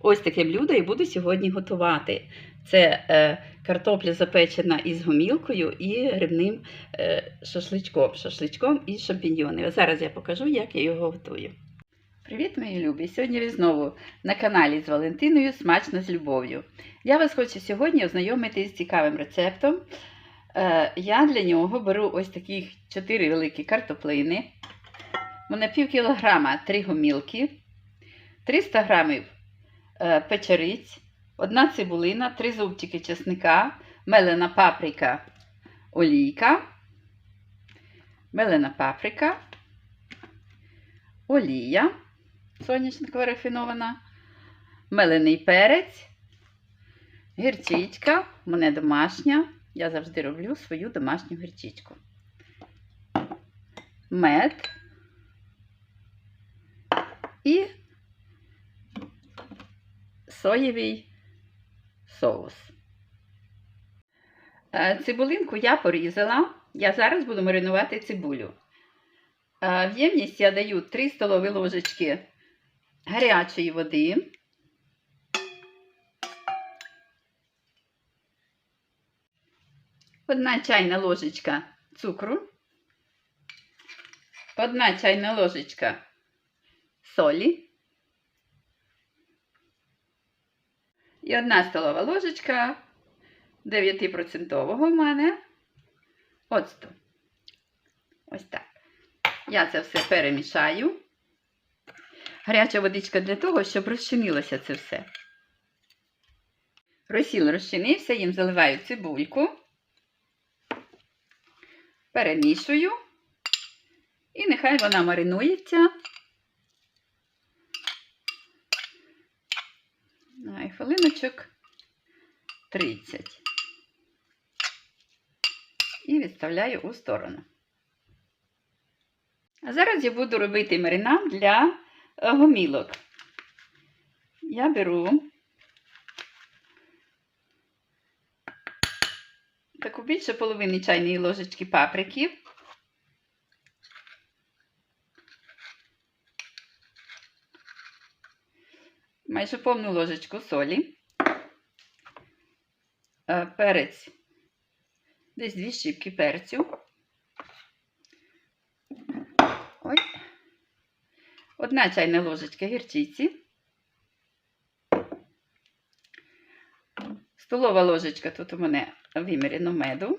Ось таке блюдо і буду сьогодні готувати. Це е, картопля запечена із гомілкою і грибним е, шашличком, шашличком із шампіньйонами. Зараз я покажу, як я його готую. Привіт, мої любі! Сьогодні ви знову на каналі з Валентиною Смачно з любов'ю. Я вас хочу сьогодні ознайомити з цікавим рецептом. Е, я для нього беру ось таких 4 великі картоплини. На пів кілограма 3 гомілки, 300 грамів печериць, одна цибулина, 3 зубчики чесника, мелена паприка, олійка, мелена паприка, олія соняшникова рафінована, мелений перець, гірчичка, у мене домашня. Я завжди роблю свою домашню гірчичку. Мед і соєвий соус. Е, Цибулинку я порізала. Я зараз буду маринувати цибулю. Е, В ємність я даю 3 столові ложечки гарячої води. Одна чайна ложечка цукру, одна чайна ложечка солі і одна столова ложечка 9% в мене оцту. Ось так. Я це все перемішаю. Гаряча водичка для того, щоб розчинилося це все. Розсіл розчинився, їм заливаю цибульку, перемішую, і нехай вона маринується. Ай, хвилиночок 30. І відставляю у сторону. А зараз я буду робити маринад для гомілок. Я беру таку більше половини чайної ложечки паприки. Майже повну ложечку солі, Е, перець, десь дві щіпки перцю. Ой. Одна чайна ложечка гірчиці. Столова ложечка тут у мене виміряно меду.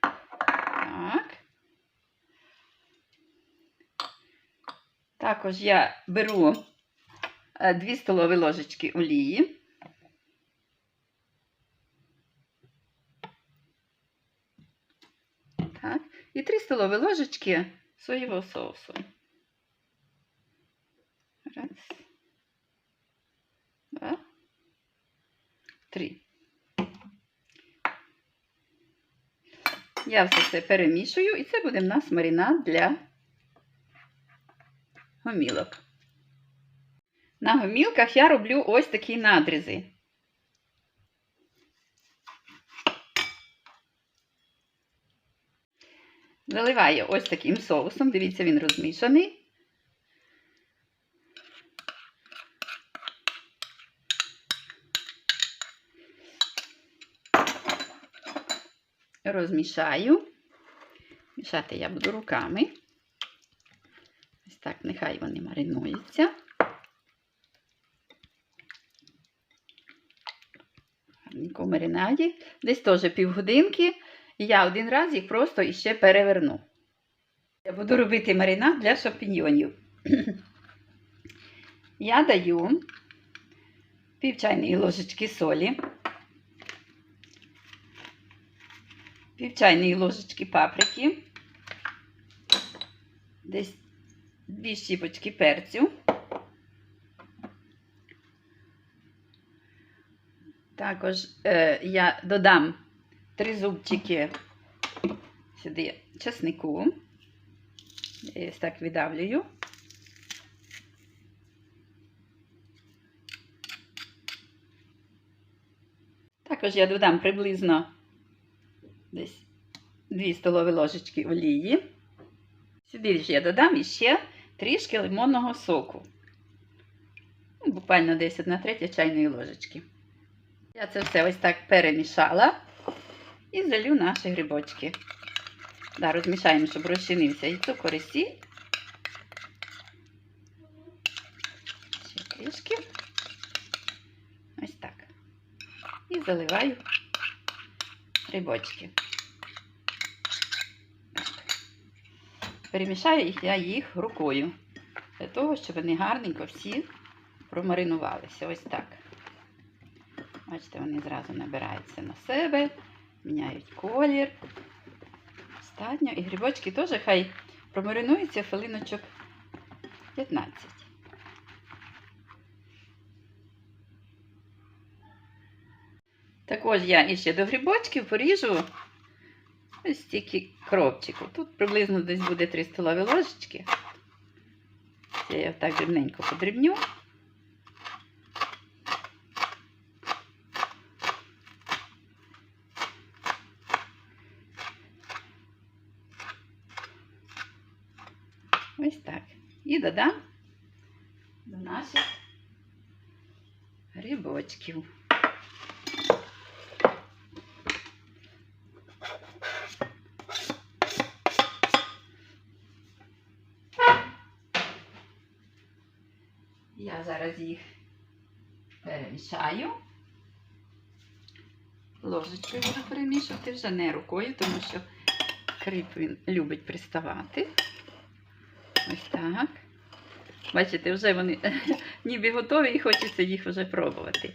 Так. Також я беру 2 столові ложечки олії. Так. І 3 столові ложечки соєвого соусу. Раз. Два. Три. Я все це перемішую, і це буде в нас маринад для гомілок. На гомілках я роблю ось такі надрізи. Заливаю ось таким соусом. Дивіться, він розмішаний. Розмішаю. Мішати я буду руками. Нехай вони маринуються. Гарненько маринаді. Десь теж півгодинки. І я один раз їх просто іще переверну. Я буду робити маринад для шампіньйонів. Я даю пів чайної ложечки солі, пів чайної ложечки паприки, десь дві щіпочки перцю. Також е, я додам три зубчики сюди чеснику. Я ось так віддавлюю. Також я додам приблизно десь 2 столові ложечки олії. Сюди ж я додам іще трішки лимонного соку. Ну, Буквально десь 1 третя чайної ложечки. Я це все ось так перемішала і залю наші грибочки. Да, розмішаємо, щоб розчинився і цукор, і сіль. Ще трішки. Ось так. І заливаю грибочки. Перемішаю їх я їх рукою, для того, щоб вони гарненько всі промаринувалися. Ось так. Бачите, вони зразу набираються на себе, міняють колір. Достатньо. І грибочки теж хай промаринуються хвилиночок 15. Також я іще до грибочків поріжу ось стільки кропчику. Тут приблизно десь буде 3 столові ложечки. Це я так дрібненько подрібню. Ось так. І додам до наших грибочків. Я зараз їх перемішаю. Ложечкою буду перемішувати вже не рукою, тому що кріп він любить приставати. Ось так. Бачите, вже вони ніби готові і хочеться їх вже пробувати.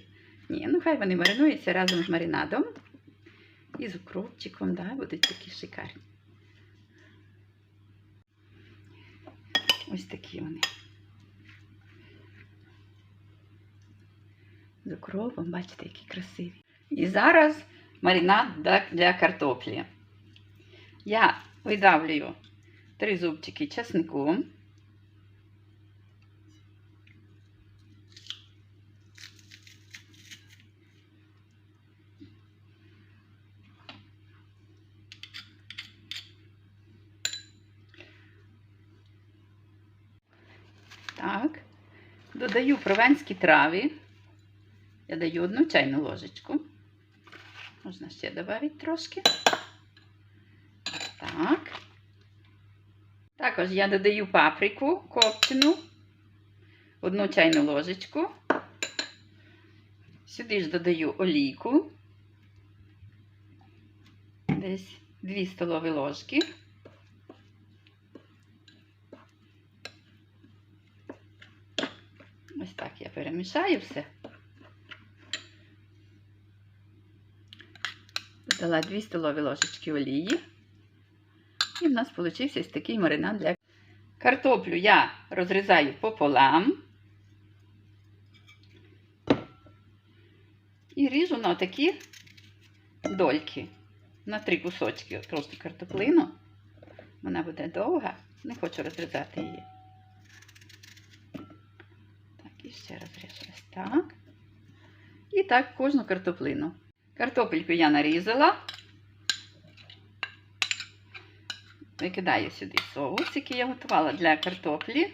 Ні, ну хай вони маринуються разом з маринадом. І з укропчиком, да, будуть такі шикарні. Ось такі вони. З укропом, бачите, які красиві. І зараз маринад для- картоплі. Я видавлюю три зубчики чеснику. Так. Додаю прованські трави. Я даю одну чайну ложечку. Можна ще додати трошки. Так. Також я додаю паприку копчену, одну чайну ложечку. Сюди ж додаю олійку. Десь 2 столові ложки. Ось так я перемішаю все. Додала 2 столові ложечки олії. І в нас вийшов ось такий маринад для картоплю я розрізаю пополам. І ріжу на такі дольки. На три кусочки. От просто картоплину. Вона буде довга. Не хочу розрізати її. Так, і ще розріжу ось так. І так кожну картоплину. Картопельку я нарізала. Викидаю сюди соус, який я готувала для картоплі.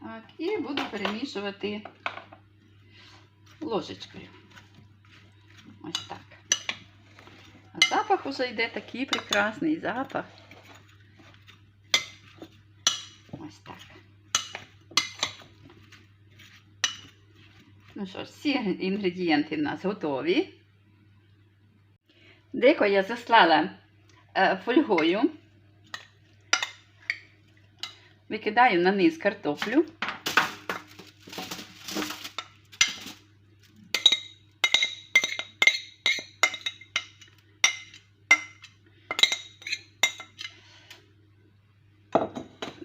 Так, і буду перемішувати ложечкою. Ось так. А запах уже йде такий прекрасний запах. Ось так. Ну що ж, всі інгредієнти в нас готові. Деко я заслала е, фольгою. Викидаю на низ картоплю.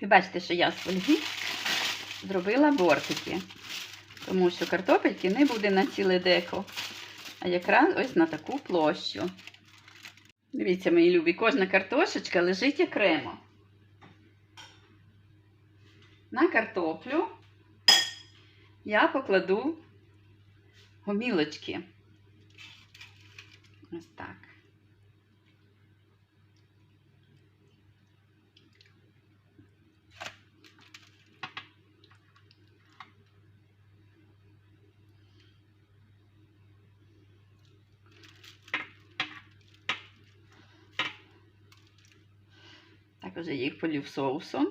Ви бачите, що я з фольги зробила бортики, тому що картопельки не буде на ціле деко, а якраз ось на таку площу. Дивіться, мої любі, кожна картошечка лежить окремо. На картоплю я покладу гомілочки. Ось так. Також я їх полю соусом.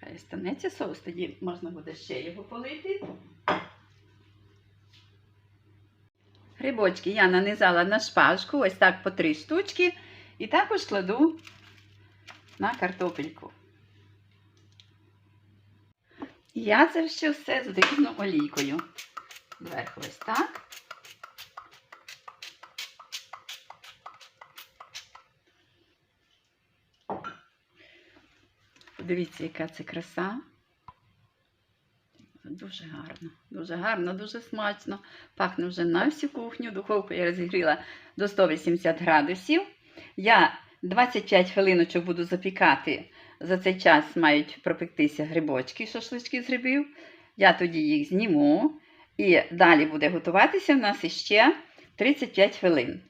Хай станеться соус, тоді можна буде ще його полити. Грибочки я нанизала на шпажку, ось так по три штучки, і також кладу на картопельку. Я це ще все здрібну олійкою. Зверху ось так. Подивіться, яка це краса. Дуже гарно, дуже гарно, дуже смачно. Пахне вже на всю кухню. Духовку я розігріла до 180 градусів. Я 25 хвилиночок буду запікати. За цей час мають пропектися грибочки, шашлички з грибів. Я тоді їх зніму. І далі буде готуватися в нас іще 35 хвилин.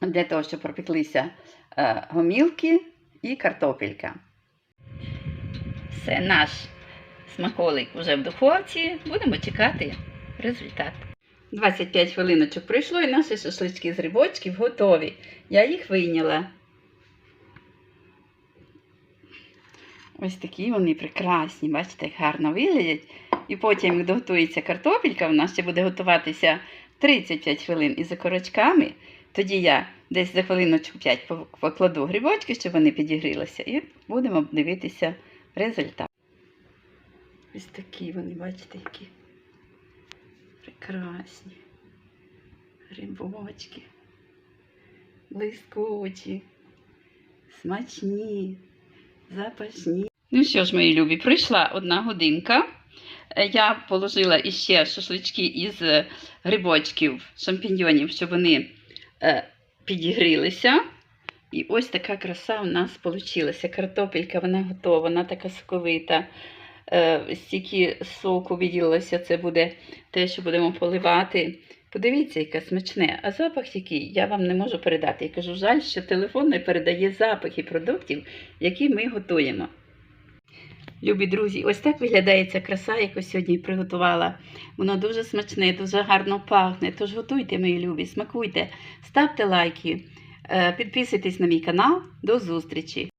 Для того, щоб пропеклися е, гомілки і картопелька. Все, наш смаколик вже в духовці. Будемо чекати результат. 25 хвилиночок пройшло і наші шашлички з грибочків готові. Я їх вийняла. Ось такі вони прекрасні, бачите, як гарно виглядять. І потім, як доготується картопелька, вона ще буде готуватися 35 хвилин із окорочками. Тоді я десь за хвилиночку 5 покладу грибочки, щоб вони підігрілися, і будемо дивитися результат. Ось такі вони, бачите, які прекрасні грибочки, блискучі, смачні, запашні. Ну що ж, мої любі, пройшла одна годинка. Е, Я положила іще шашлички із е, грибочків, шампіньйонів, щоб вони е, підігрілися. І ось така краса у нас вийшла. Картопелька, вона готова, вона така соковита. Е, стільки соку відділилося, це буде те, що будемо поливати. Подивіться, яке смачне. А запах який, я вам не можу передати. Я кажу, жаль, що телефон не передає запахи продуктів, які ми готуємо. Любі друзі, ось так виглядає ця краса, яку сьогодні приготувала. Воно дуже смачне, дуже гарно пахне. Тож готуйте, мої любі, смакуйте, ставте лайки, підписуйтесь на мій канал. До зустрічі!